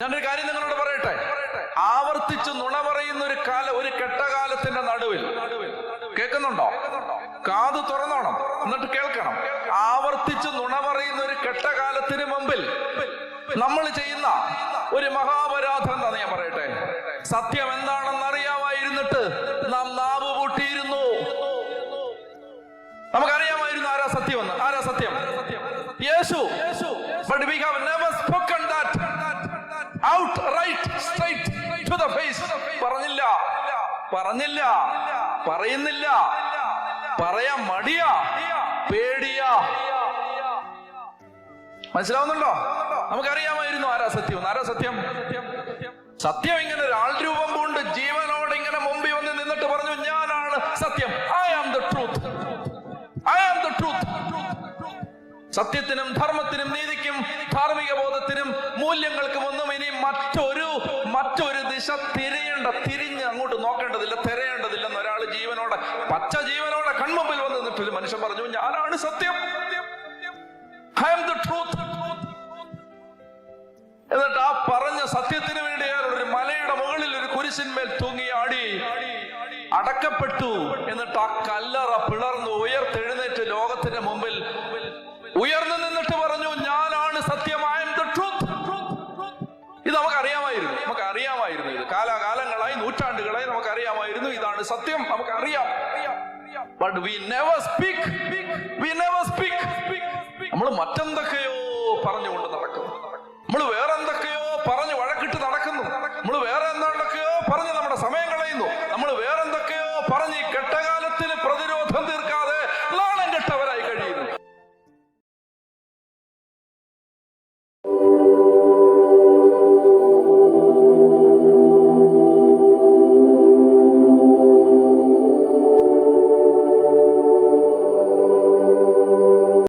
ഞാനൊരു കാര്യം നിങ്ങളോട് പറയട്ടെ? ആവർത്തിച്ച് നുണ പറയുന്ന ഒരു കാല ഒരു കെട്ടകാലത്തിന്റെ നടുവിൽ. കേൾക്കുന്നുണ്ടോ? കാത് തുറന്നോണം എന്നിട്ട് കേൾക്കണം. ആവർത്തിച്ച് നുണ പറയുന്ന ഒരു കെട്ടകാലത്തിന് മുമ്പിൽ നമ്മൾ ചെയ്യുന്ന ഒരു മഹാപരാധം എന്താ ഞാൻ പറയട്ടെ? സത്യം എന്താണെന്ന് അറിയാമായിരുന്നിട്ട് നാം നാവ് പൂട്ടിയിരുന്നു. നമുക്കറിയാമായിരുന്നു ആരാ സത്യമെന്ന്? ആരാ സത്യം? യേശു. But we have out right straight to the face പറഞ്ഞില്ല. പറഞ്ഞില്ല. പറയുന്നില്ല. പറയാ മടിയാ. പേടിയാ. മനസ്സിലാവുന്നുണ്ടോ? നമുക്കറിയാമായിരുന്നു ആരാ സത്യം. ആരാ സത്യം? സത്യം ഇങ്ങനെ ഒരാൾ രൂപം കൊണ്ട് ജീവനോട് ഇങ്ങനെ മുമ്പിൽ വന്ന് നിന്നിട്ട് പറഞ്ഞു ഞാനാണ് സത്യം. I am the truth I am സത്യത്തിനും ധർമ്മത്തിനും നീതിക്കും ധാർമ്മിക ബോധത്തിനും മൂല്യങ്ങൾക്കും ഒന്നും ഇനി മറ്റൊരു മറ്റൊരു ദിശ തിരയേണ്ട തിരിഞ്ഞ് അങ്ങോട്ട് നോക്കേണ്ടതില്ല തിരയേണ്ടതില്ലെന്ന് ഒരാൾ ജീവനോടെ പച്ച ജീവനോടെ കൺമുമ്പിൽ വന്ന് നിന്നിട്ട് മനുഷ്യൻ പറഞ്ഞു ഞാനാണ് സത്യം. ഐ എം ദ ട്രൂത്ത് എന്നിട്ട് ആ പറഞ്ഞ സത്യത്തിന് വേണ്ടി അയാൾ ഒരു മലയുടെ മുകളിൽ ഒരു കുരിശിന്മേൽ തൂങ്ങി ആടി അടക്കപ്പെട്ടു. എന്നിട്ട് ആ കല്ലറ പിളർന്നു നമുക്ക് അറിയാമായിരുന്നു ഇത്. കാലാകാലങ്ങളായി നൂറ്റാണ്ടുകളായി നമുക്ക് അറിയാമായിരുന്നു ഇതാണ് സത്യം. നമുക്ക് അറിയാം but we never speak we never speak നമ്മൾ മറ്റെന്തൊക്കെയോ പറഞ്ഞുകൊണ്ട് നടക്കുന്നു. നമ്മൾ വേറെ എന്തൊക്കെയോ പറഞ്ഞ് വഴക്കിട്ട് നടക്കുന്നു. നമ്മൾ വേറെ എന്തൊക്കെയോ പറഞ്ഞ് നമ്മുടെ സമയം കളയുന്നു. നമ്മൾ വേറെ എന്തൊക്കെയോ പറഞ്ഞ് ഈ പ്രതിരോധം തീർക്കാതെ നാളെ കെട്ടവരായി കഴിയുന്നു.